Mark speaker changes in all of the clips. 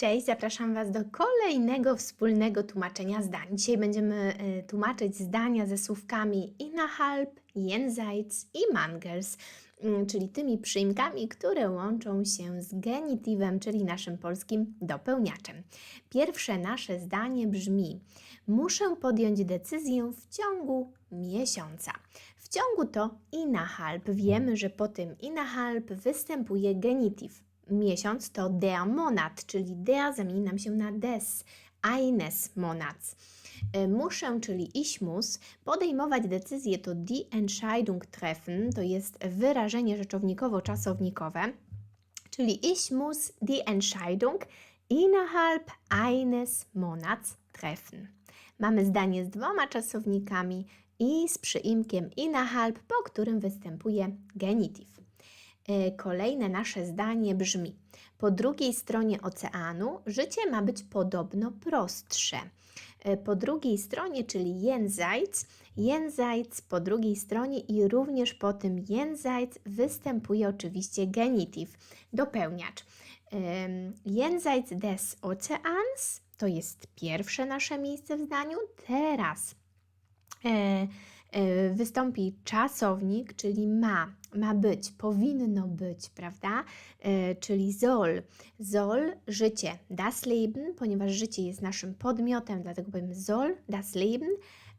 Speaker 1: Cześć, zapraszam Was do kolejnego wspólnego tłumaczenia zdań. Dzisiaj będziemy y, tłumaczyć zdania ze słówkami innerhalb, jenseits i mangels, y, czyli tymi przyimkami, które łączą się z genitywem, czyli naszym polskim dopełniaczem. Pierwsze nasze zdanie brzmi: Muszę podjąć decyzję w ciągu miesiąca. W ciągu to innerhalb. Wiemy, że po tym innerhalb występuje genityw miesiąc to der Monat, czyli der zamieni nam się na des, eines Monats. E, Muszę, czyli ich muss, podejmować decyzję to die Entscheidung treffen, to jest wyrażenie rzeczownikowo-czasownikowe, czyli ich muss die Entscheidung innerhalb eines Monats treffen. Mamy zdanie z dwoma czasownikami i z przyimkiem innerhalb, po którym występuje genityw. E, Kolejne nasze zdanie brzmi: Po drugiej stronie oceanu życie ma być podobno prostsze. E, Po drugiej stronie, czyli jenseits, jenseits po drugiej stronie i również po tym jenseits występuje oczywiście genityw, dopełniacz. Em, Jenseits des Ozeans to jest pierwsze nasze miejsce w zdaniu. Teraz e, e, wystąpi czasownik, czyli ma, ma być, powinno być, prawda? E, czyli soll. Soll, życie, das Leben, ponieważ życie jest naszym podmiotem, dlatego powiem soll, das Leben.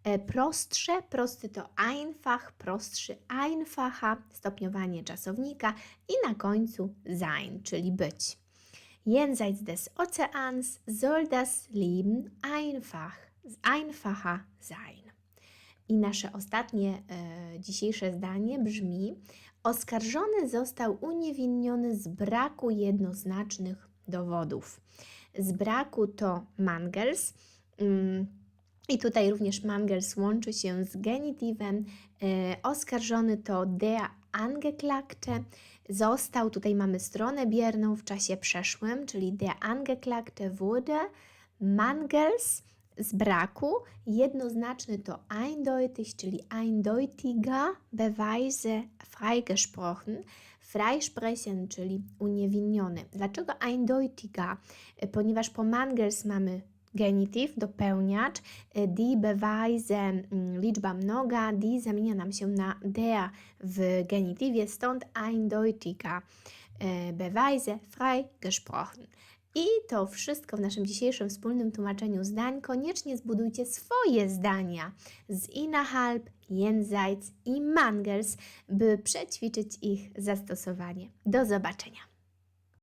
Speaker 1: E, prostsze, prosty to einfach, prostszy, einfacher, stopniowanie czasownika i na końcu sein, czyli być. Jenseits des Ozeans soll das Leben einfach, einfacher sein. I nasze ostatnie e, dzisiejsze zdanie brzmi: Oskarżony został uniewinniony z braku jednoznacznych dowodów. Z braku to mangels. Mm, i tutaj również mangels łączy się z genitywem. E, oskarżony to der Angeklagte. Został, tutaj mamy stronę bierną w czasie przeszłym, czyli der Angeklagte wurde mangels z braku. Jednoznaczny to eindeutig, czyli eindeutiger Beweise freigesprochen. Freisprechen, czyli uniewinniony. Dlaczego eindeutiger? Ponieważ po mangels mamy genityw, dopełniacz, die Beweise, mm, liczba mnoga, die zamienia nam się na der w genitywie, stąd eindeutiger e, Beweise frei gesprochen. I to wszystko w naszym dzisiejszym wspólnym tłumaczeniu zdań. Koniecznie zbudujcie swoje zdania z innerhalb, jenseits i mangels, by przećwiczyć ich zastosowanie. Do zobaczenia.